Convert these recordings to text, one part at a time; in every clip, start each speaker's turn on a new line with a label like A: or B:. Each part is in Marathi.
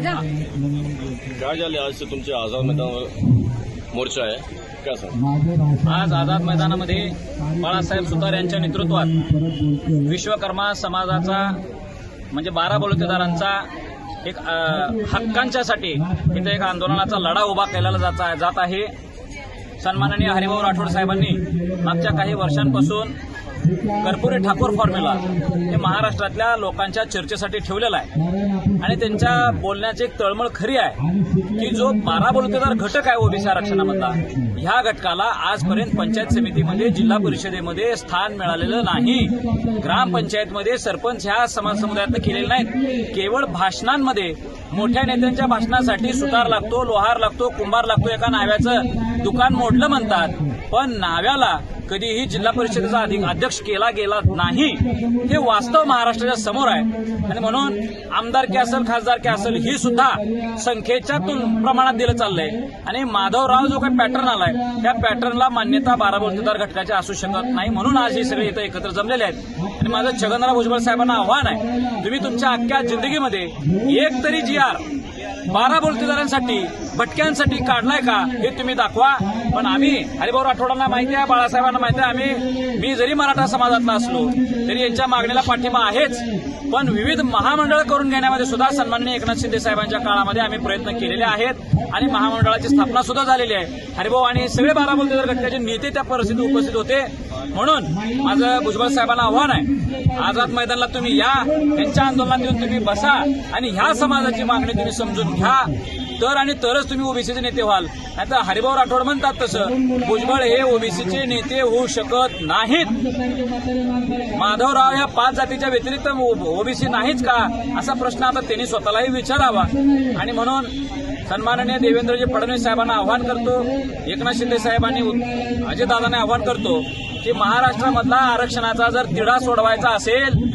A: काय झाले आज तुमचे आझाद मैदानावर मोर्चा आहे? काय सांग?
B: आज आझाद मैदानामध्ये बाळासाहेब सुतार यांच्या नेतृत्वात विश्वकर्मा समाजाचा म्हणजे बारा बलुतेदारांचा एक हक्कांच्यासाठी इथे एक आंदोलनाचा लढा उभा केलेला जात जात आहे. सन्माननीय हरिभाऊ राठोड साहेबांनी मागच्या काही वर्षांपासून कर्पुरी ठाकूर फॉर्म्युला हे महाराष्ट्रातल्या लोकांच्या चर्चेसाठी ठेवलेला आहे. आणि त्यांच्या बोलण्याची एक तळमळ खरी आहे की जो बारा बलुतेदार घटक आहे ओबीसी आरक्षणामधला ह्या घटकाला आजपर्यंत पंचायत समितीमध्ये जिल्हा परिषदेमध्ये स्थान मिळालेलं नाही. ग्रामपंचायतमध्ये सरपंच ह्या समाज समुदायातनं केलेले नाहीत. केवळ भाषणांमध्ये मोठ्या नेत्यांच्या भाषणासाठी सुतार लागतो लोहार लागतो कुंभार लागतो एका नाव्याचं दुकान मोडलं म्हणतात. पण नाव्याला कधीही जिल्हा परिषदेचा अधिक अध्यक्ष केला गेला नाही. हे वास्तव महाराष्ट्राच्या समोर आहे. आणि म्हणून आमदारकी असेल खासदारकी असेल ही सुद्धा संख्येच्या प्रमाणात दिलं चाललंय. आणि माधवराव जो काही पॅटर्न आलाय त्या पॅटर्नला मान्यता बारा मतदार घटकाची असू शकत नाही म्हणून आज हे सगळे इथं एकत्र जमलेले आहेत. आणि माझं छगनराव भुजबळ साहेबांना आव्हान आहे तुम्ही तुमच्या अख्ख्या जिंदगीमध्ये एक तरी जी आर बारा बोलतेदारांसाठी भटक्यांसाठी काढलाय का हे तुम्ही दाखवा. पण आम्ही हरिभाऊ राठोडांना माहिती आहे बाळासाहेबांना माहिती आहे आम्ही मी जरी मराठा समाजातला असलो तरी यांच्या मागणीला पाठिंबा आहेच. पण विविध महामंडळ करून घेण्यामध्ये सुद्धा सन्माननीय एकनाथ शिंदे साहेबांच्या काळामध्ये आम्ही प्रयत्न केलेले आहेत आणि महामंडळाची स्थापना सुद्धा झालेली आहे. हरिभाऊ आणि सगळे बारा बोलतेदार घटकाचे नेते त्या परिस्थितीत उपस्थित होते म्हणून माझं भुजबळ साहेबांना आव्हान आहे आझाद मैदानाला तुम्ही या त्यांच्या आंदोलनात येऊन तुम्ही बसा आणि ह्या समाजाची मागणी तुम्ही समजून घ्या. तर आणि तरच तुम्ही ओबीसीचे नेते व्हाल. नाही तर हरिभाऊ राठोड म्हणतात तसं भुजबळ हे ओबीसीचे नेते होऊ शकत नाहीत. माधवराव या पाच जातीच्या व्यतिरिक्त ओबीसी नाहीच का? असा प्रश्न आता त्यांनी स्वतःलाही विचारावा. आणि म्हणून सन्माननीय देवेंद्रजी फडणवीस साहेबांना आव्हान करतो एकनाथ शिंदे साहेबांनी अजितदादांना आव्हान करतो की महाराष्ट्रामधला आरक्षणाचा जर तिढा सोडवायचा असेल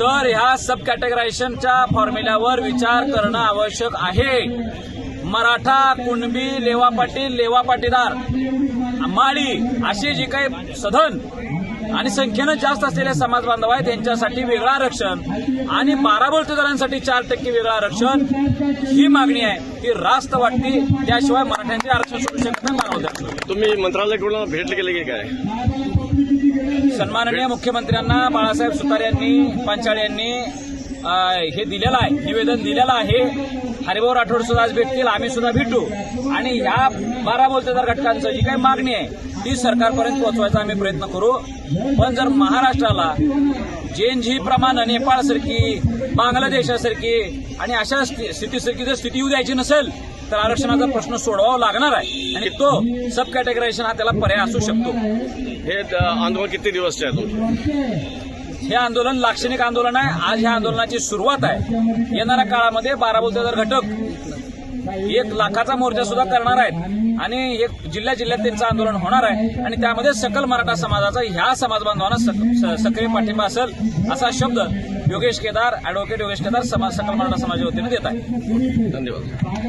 B: तर ह्या सब कॅटेगरायझेशनच्या फॉर्म्युल्यावर विचार करणं आवश्यक आहे. मराठा कुणबी लेवा पाटील लेवा पाटीदार माळी अशी जी काही सधन आणि संख्येनं जास्त असलेले समाज बांधव आहेत त्यांच्यासाठी वेगळं आरक्षण आणि बारा बोलतेदारांसाठी चार टक्के वेगळं आरक्षण ही मागणी आहे. ही रास्त वाटते. त्याशिवाय मराठ्यांचे आरक्षण सोडू शकत नाही
A: तुम्ही मंत्रालयाकडून भेट गेले की काय?
B: सन्माननीय मुख्यमंत्र्यांना बाळासाहेब सुतार यांनी पांचाळे यांनी हे दिलेलं आहे निवेदन दिलेलं आहे. हरिभाऊ राठोड सुद्धा आज भेटतील आम्ही सुद्धा भेटू. आणि ह्या बारा बोलतेदार घटकांचं जी काही मागणी आहे ती सरकारपर्यंत पोहोचवायचा आम्ही प्रयत्न करू. पण जर महाराष्ट्राला जी प्रमाण नेपाळसारखी बांगलादेशासारखी आणि अशा स्थितीसारखी जर स्थिती येऊ द्यायची नसेल तर आरक्षणाचा प्रश्न सोडवावा लागणार आहे. आणि तो सब कॅटेगरायझेशन हा त्याला पर्याय असू शकतो.
A: हे आंदोलन किती दिवसचे आहे? तुमचे
B: हे आंदोलन लाक्षणिक आंदोलन आहे. आज ह्या आंदोलनाची सुरुवात आहे. येणाऱ्या काळामध्ये बारा जर घटक एक लाखाचा मोर्चा सुद्धा करणार आहेत आणि एक जिल्ह्या जिल्ह्यात त्यांचं आंदोलन होणार आहे आणि त्यामध्ये सकल मराठा समाजाचा ह्या समाज बांधवांना सक्रिय पाठिंबा असेल असा शब्द योगेश केदार अॅडव्होकेट योगेश केदार समाज सकल मराठा समाजाच्या वतीने देत आहे
A: धन्यवाद.